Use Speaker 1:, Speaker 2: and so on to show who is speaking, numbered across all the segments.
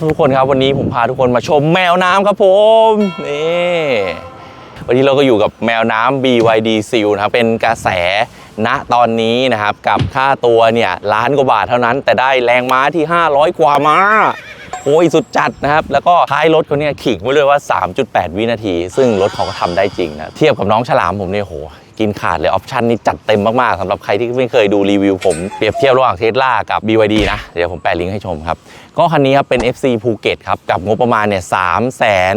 Speaker 1: ทุกคนครับวันนี้ผมพาทุกคนมาชมแมวน้ำครับผมนี่วันนี้เราก็อยู่กับแมวน้ำ BYD Seal นะครับเป็นกระแสณตอนนี้นะครับ กับค่าตัวเนี่ยล้านกว่าบาทเท่านั้น แต่ได้แรงม้าที่ 500 กว่าม้าโอ้ยสุดจัดนะครับ แล้วก็ท้ายรถเขาเนี่ยขิงไว้เลยว่า 3.8 วินาที ซึ่งรถเขาก็ทำได้จริงนะ เทียบกับน้องฉลามผมเนี่ยโห กินขาดเลยออปชันนี้จัดเต็มมาก ๆสำหรับใครที่ไม่เคยดูรีวิวผมเปรียบเทียบระหว่างเทสลากับ BYD นะ เดี๋ยวผมแปะลิงก์ให้ชมครับ ก็คันนี้ครับเป็น FC ภูเก็ตครับ กับงบประมาณเนี่ยสามแสน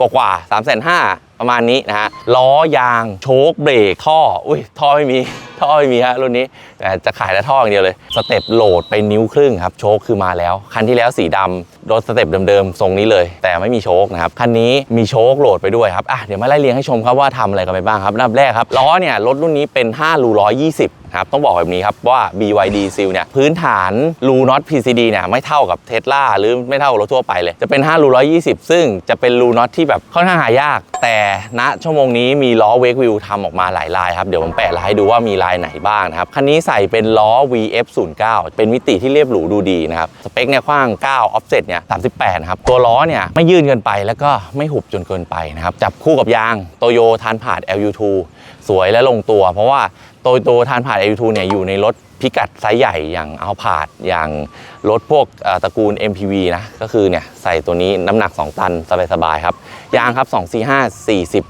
Speaker 1: กว่าๆสามแสนห้า ประมาณนี้นะฮะล้อยางโชคเบรกท่ออุ้ยท่อไม่มีท่อไม่มีฮะรุ่นนี้แต่จะขายแต่ท่ออย่างเดียวเลยสเต็ปโหลดไปนิ้วครึ่งครับโชคคือมาแล้วคันที่แล้วสีดำรถสเต็ปเดิมๆทรงนี้เลย แต่ไม่มีโชคนะครับคันนี้มีโชคโหลดไปด้วยครับอะเดี๋ยวมาไล่เรียงให้ชมครับว่าทำอะไรกันไปบ้างครับอันดับแรกครับล้อเนี่ยรถรุ่นนี้เป็น5รู120 ครับต้องบอกแบบนี้ครับว่า BYD Seal เนี่ยพื้นฐานรูน็อต PCD เนี่ยไม่เท่ากับเทสลาหรือไม่เท่ารถทั่วไปเลย จะเป็น5รู120 ซึ่งจะเป็นรูน็อตที่แบบค่อนข้างหายาก แต่ณชั่วโมงนี้มีล้อเวกวิวทำออกมาหลายลายครับเดี๋ยวผมแปะลายให้ดูว่ามีลายไหนบ้างนะครับคันนี้ใส่เป็นล้อ VF09 เป็นมิติที่เรียบหรูดูดีนะครับสเปคเนี่ยกว้าง9 offset เนี่ย 38นะครับ ตัวล้อเนี่ย ไม่ยื่นเกินไปแล้วก็ไม่หุบจนเกินไปนะครับ จับคู่กับยางโตโยทานผ่าน LU2 สวยและลงตัว เพราะว่า โตโยทานผ่าน LU2 เนี่ยอยู่ในรถพิกัดไซส์ใหญ่อย่างเอาผาดอย่างรถพวกตระกูล MPV นะ ก็คือเนี่ยใส่ตัวนี้น้ำหนัก 2 ตัน สบายๆครับ ยางครับ 2 4 5 40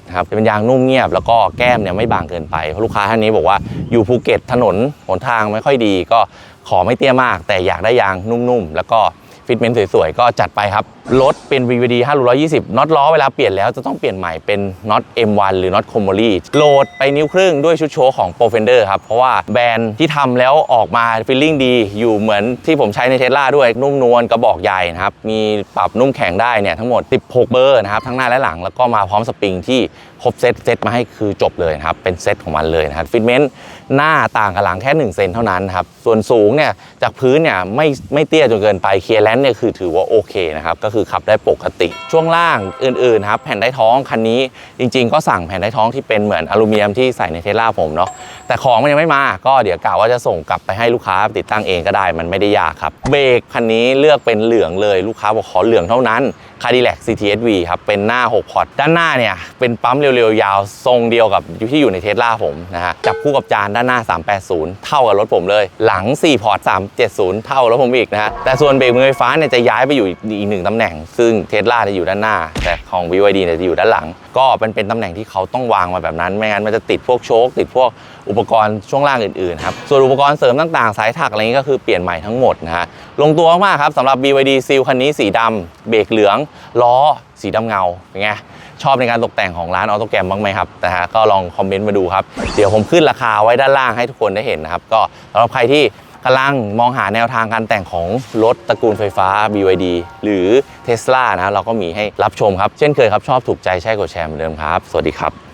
Speaker 1: 20 ครับจะเป็นยางนุ่มเงียบ แล้วก็แก้มเนี่ยไม่บางเกินไป เพราะลูกค้าท่านนี้บอกว่าอยู่ภูเก็ตถนนหนทางไม่ค่อยดี ก็ขอไม่เตี้ยมาก แต่อยากได้ยางนุ่มๆ แล้วก็ ฟิตเมนต์สวยๆ ก็จัดไปครับ รถเป็น VVD 520น็อตล้อเวลาเปลี่ยนแล้วจะต้องเปลี่ยนใหม่เป็นน็อต M1 หรือน็อต c o m o l y โหลดไปนิ้วครึ่งด้วยชุดโชว์ของ Profender ครับ เพราะว่าแบรนด์ที่ทำแล้วออกมาฟีลลิ่งดี อยู่เหมือนที่ผมใช้ในเทสลาด้วยนุ่มนวลกระบอกใหญ่นะครับมีปรับนุ่มแข็งได้เนี่ยทั้งหมด 16 เบอร์นะครับทั้งหน้าและหลังแล้วก็มาพร้อมสปริงที่ ครบเซตเซตมาให้คือจบเลยนะครับ เป็นเซตของมันเลยนะครับฟิตเมนต์หน้าต่างกับหลังแค่ 1 เซนเท่านั้นครับ ส่วนสูงเนี่ยจากพื้นเนี่ยไม่ไม่เตี้ยจนเกินไปเคลียร์แลนด์เนี่ยคือถือว่าโอเคนะครับ ก็คือขับได้ปกติ ช่วงล่างอื่นๆครับแผ่นได้ท้องคันนี้จริง ๆ ก็สั่งแผ่นได้ท้องที่เป็นเหมือนอลูมิเนียมที่ใส่ในเทสลาผมเนาะแต่ของมันยังไม่มาก็เดี๋ยวกะว่าจะส่งกลับไปให้ลูกค้าติดตั้งเองก็ได้มันไม่ได้ยากครับเบรกคันนี้เลือกเป็นเหลืองเลยลูกค้าบอกขอเหลืองเท่านั้นคาดิแลก CTSV ครับเป็นหน้า 6 พอร์ตด้านหน้าเนี่ยเป็นปั๊มเร็วๆยาวทรงเดียวกับที่อยู่ในเทสลาผมนะฮะจับคู่กับจานด้านหน้า 380 เท่ากับรถผมเลย หลัง 4 พอร์ต 370 เท่ารถผมอีกนะฮะแต่ส่วนเบรกมือไฟฟ้าเนี่ยจะย้ายไปอยู่อีกหนึ่งตำแหน่ง ซึ่งเทสลาจะอยู่ด้านหน้า แต่ของ BYD เนี่ยจะอยู่ด้านหลัง ก็เป็นเป็นตำแหน่งที่เขาต้องวางมาแบบนั้น ไม่งั้นมันจะติดพวกโชคติดพวกอุปกรณ์ช่วงล่างอื่นๆครับส่วนอุปกรณ์เสริมต่างๆ สายถักอะไรนี้ก็คือเปลี่ยนใหม่ทั้งหมดนะฮะลงตัวมากครับสำหรับ BYD Seal คันนี้สีดำเบรกเหลืองล้อสีดำเงาเป็นไง ชอบในการตกแต่งของร้านออโตแกรมบ้างไหมครับนะฮะก็ลองคอมเมนต์มาดูครับ เดี๋ยวผมขึ้นราคาไว้ด้านล่างให้ทุกคนได้เห็นนะครับ ก็สำหรับใครที่กำลังมองหาแนวทางการแต่งของรถตระกูลไฟฟ้า BYD หรือ Tesla นะเราก็มีให้รับชมครับ เช่นเคยครับชอบถูกใจใช่กดแชร์เหมือนเดิมครับ สวัสดีครับ